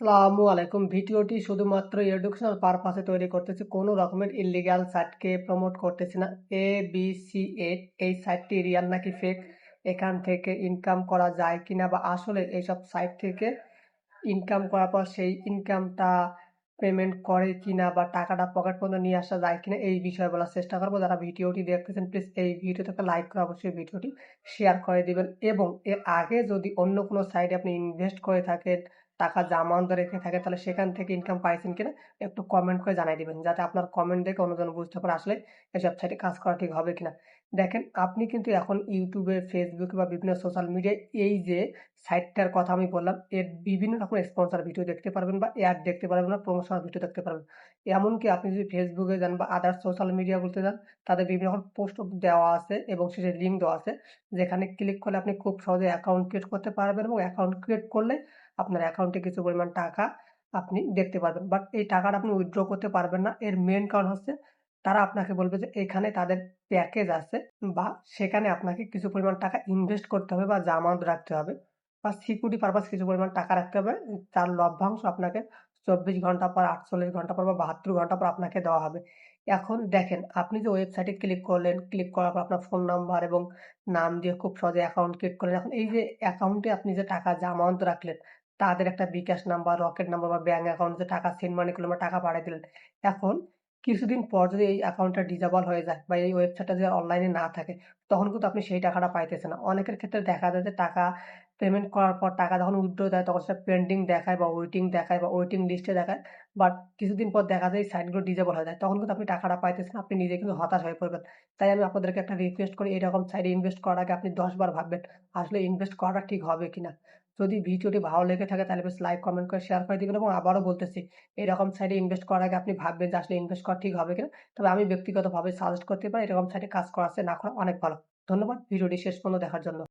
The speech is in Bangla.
আসসালামু আলাইকুম। ভিডিওটি শুধুমাত্র এডুকেশনাল পারপাসে তৈরি করতেছি। কোনো রকমের ইলিগাল সাইটকে প্রমোট করতেছি না। এ বি সি এইট এই সাইটটি রিয়াল নাকি ফেক এখান থেকে ইনকাম করা যায় কিনা বা আসলে এইসব সাইট থেকে ইনকাম করার পর সেই ইনকামটা পেমেন্ট করে কিনা বা টাকাটা পকেট পর্যন্ত নিয়ে আসা যায় কিনা এই বিষয়ে বলার চেষ্টা করব। যারা ভিডিওটি দেখতেছেন প্লিজ এই ভিডিওটাকে লাইক করে অবশ্যই ভিডিওটি শেয়ার করে দিবেন। এবং এর আগে যদি অন্য কোনো সাইডে আপনি ইনভেস্ট করে থাকেন টাকা জমা রেখে থাকে, তাহলে সেখান থেকে ইনকাম পাইছেন কিনা, একটু কমেন্ট করে জানাই দিবেন, যাতে আপনার কমেন্ট দেখে অন্যজন বুঝতে পারে আসলে এসব সাইটে কাজ করা ঠিক হবে কিনা। দেখেন, আপনি কিন্তু এখন ইউটিউবে ফেসবুকে বা বিভিন্ন সোশ্যাল মিডিয়ায় এই যে সাইটটার কথা আমি বললাম, এর বিভিন্ন রকম স্পন্সার ভিডিও দেখতে পারবেন বা অ্যাড দেখতে পারবেন বা প্রমোশনাল ভিডিও দেখতে পারবেন। এমনকি আপনি যদি ফেসবুকে যান বা আদার সোশ্যাল মিডিয়াগুলোতে যান, তাদের বিভিন্ন রকম পোস্ট দেওয়া আছে এবং সেটা লিঙ্ক দেওয়া আছে, যেখানে ক্লিক করলে আপনি খুব সহজে অ্যাকাউন্ট ক্রিয়েট করতে পারবেন এবং অ্যাকাউন্ট ক্রিয়েট করলে আপনার অ্যাকাউন্টে কিছু পরিমাণ টাকা আপনি দেখতে পারবেন। বাট এই টাকাটা আপনি উইথড্র করতে পারবেন না। এর মেন কারণ হচ্ছে তারা আপনাকে বলবে যে এখানে তাদের প্যাকেজ আছে বা সেখানে আপনাকে কিছু পরিমাণ টাকা ইনভেস্ট করতে হবে বা জামানত রাখতে হবে বা সিকিউরিটি পারপাস কিছু পরিমাণ টাকা রাখতে হবে। তার লভ্যাংশ আপনাকে চব্বিশ ঘণ্টা পর, আটচল্লিশ ঘণ্টা পর বা বাহাত্তর ঘণ্টা পর আপনাকে দেওয়া হবে। এখন দেখেন, আপনি যে ওয়েবসাইটে ক্লিক করলেন ক্লিক করার পর আপনার ফোন নাম্বার এবং নাম দিয়ে খুব সহজে অ্যাকাউন্ট ক্রিয়েট করলেন। এখন এই যে অ্যাকাউন্টে আপনি যে টাকা জামানত রাখলেন তাদের একটা বিকাশ নাম্বার, রকেট নাম্বার বা ব্যাঙ্ক অ্যাকাউন্টে টাকা সেন্ড মানি করলেন বা টাকা পাঠিয়ে দিলেন। এখন কিছুদিন পর যদি এই অ্যাকাউন্টটা ডিজেবল হয়ে যায় বা এই ওয়েবসাইটটা যদি অনলাইনে না থাকে, তখন কিন্তু আপনি সেই টাকাটা পাইতেছেন না। অনেকের ক্ষেত্রে দেখা যায় যে টাকা পেমেন্ট করার পর টাকা যখন উইথড্র দেয়, তখন সেটা পেন্ডিং দেখায় বা ওয়েটিং দেখায় বা ওয়েটিং লিস্টে দেখায়। বাট কিছুদিন পর দেখা যায় সাইটগুলো ডিজেবল হয়ে যায়। তখন কিন্তু আপনি টাকাটা পাইতেছেন, আপনি নিজে কিন্তু হতাশ হয়ে পড়বেন। তাই আমি আপনাদেরকে একটা রিকোয়েস্ট করি, এরকম সাইডে ইনভেস্ট করার আগে আপনি দশবার ভাববেন, আসলে ইনভেস্ট করাটা ঠিক হবে কিনা? যদি ভিডিওটি ভালো লেগে থাকে তাহলে প্লিজ লাইক কমেন্ট করে শেয়ার করে দিবেন এবং আবারও বলতেছি, এরকম সাইডে ইনভেস্ট করার আগে আপনি ভাববেন যে আসলে ইনভেস্ট করা ঠিক হবে কিনা। তবে আমি ব্যক্তিগতভাবে সাজেস্ট করতে পারি, এরকম সাইডে কাজ করা না করা অনেক ভালো। ধন্যবাদ, ভিডিওটি শেষ পর্যন্ত দেখার জন্য।